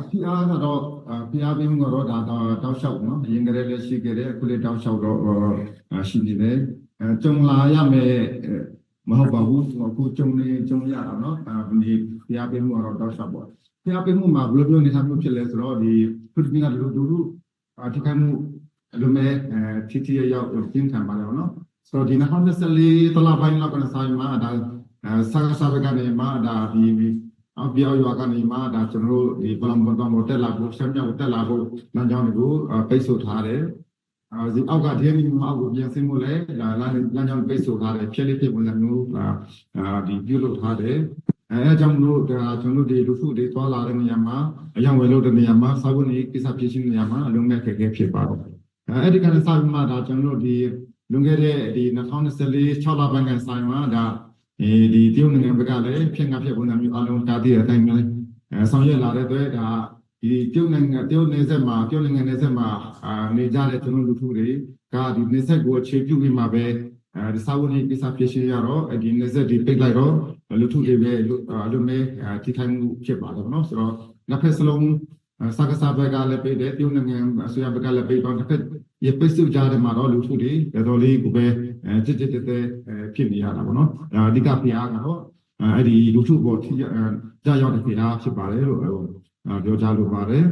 အဖီအားကတော့ဖီအားပေးမှုကတော့ဒါတော့တောက်လျှောက်နော်အရင်ကတည်းကလည်းရှိခဲ့တယ်အခုလည်းတောက်လျှောက်တော့ရှိနေတယ်အဲကြုံလာရမယ်မဟုတ်ပါဘူးအခုကြုံနေကြုံရတာနော်ဒီဖီအားပေးမှုကတော့တောက်လျှောက်ပေါ့ဖီအားပေးမှုမှာဘယ်လိုမျိုးနေထိုင်မှုဖြစ်လဲဆိုတော့ဒီခုဒီကလူလူလူအထိခိုက်မှုအလိုမဲ့တီတီရောက်ပြင်းထန်ပါတော့နော်ဆိုတော့ဒီ2024တလပိုင်းလောက်ကလည်းဆိုင်မှာဒါဆာကစားဘက်ကနေမှာဒါဒီ အပြောက်ရွာကနေမှဒါကျွန်တော်တို့ဒီဘလံဘတော်မတက်လာဖို့ဆက်မြောက်တက်လာဖို့လမ်းကြောင်းတွေကိုပိတ်ဆို့ထားတယ်။အဲဒီအောက်ကဒီနေ့မှအောက်ကိုပြန်ဆင်းဖို့လည်းလမ်းလမ်းကြောင်းပိတ်ဆို့ထားတယ်ဖြစ်လေးဖြစ်ပုံစံမျိုးဒီပြုလုပ်ထားတယ်။အဲအကြောင်းလို့ဒါကျွန်တော်တို့ဒီလူစုတွေသွားလာတဲ့နေရာမှာအယောင်ဝယ်လို့တဲ့နေရာမှာစာဝန်ကြီးကိစ္စဖြစ်ရှင်နေရာမှာအလုံးမဲ့ခက်ခဲဖြစ်ပါတယ်။အဲအဲ့ဒီကနေ့စာပြီးမှဒါကျွန်တော်တို့ဒီလွန်ခဲ့တဲ့ဒီ2024 6လပိုင်းကဆိုင်မှာဒါ အဲဒီတရုတ်နိုင်ငံဘက်ကလည်းဖြစ်ငါဖြစ်ပုံစံမျိုးအလုံးတားတည်တဲ့အတိုင်းမျိုးအဲဆောင်ရွက်လာတဲ့အတွက်ဒါဒီတရုတ်နိုင်ငံတရုတ်နယ်စပ်မှာတရုတ်နိုင်ငံနယ်စပ်မှာအာနေကြတဲ့ကျွန်တော်လူထုတွေကဒီနယ်စပ်ကိုအခြေပြုပြီးမှပဲအဲဒီစာဝန်ကြီးကိစ္စဖြစ်ရှင်းရတော့ဒီနယ်စပ်ဒီပိတ်လိုက်တော့လူထုတွေပဲလူမဲထိခိုက်မှုဖြစ်ပါတယ်နော်ဆိုတော့နှစ်ဖက်စလုံး စကားစားဘက်ကလည်းပိတ်တယ်တရုတ်နိုင်ငံအစိုးရဘက်ကလည်းပိတ်တော့တစ်ဖက်ရပိတ်စုကြတဲ့မှာတော့လူထုတွေတော်တော်လေးကိုပဲအဲကြစ်ကြစ်တဲတဲဖြစ်နေရတာပေါ့နော်အဓိကဖိအားကတော့အဲ့ဒီလူထုပေါ်ထိကြာရောက်တဲ့ဖိအားဖြစ်ပါတယ်လို့ပြောကြားလိုပါတယ်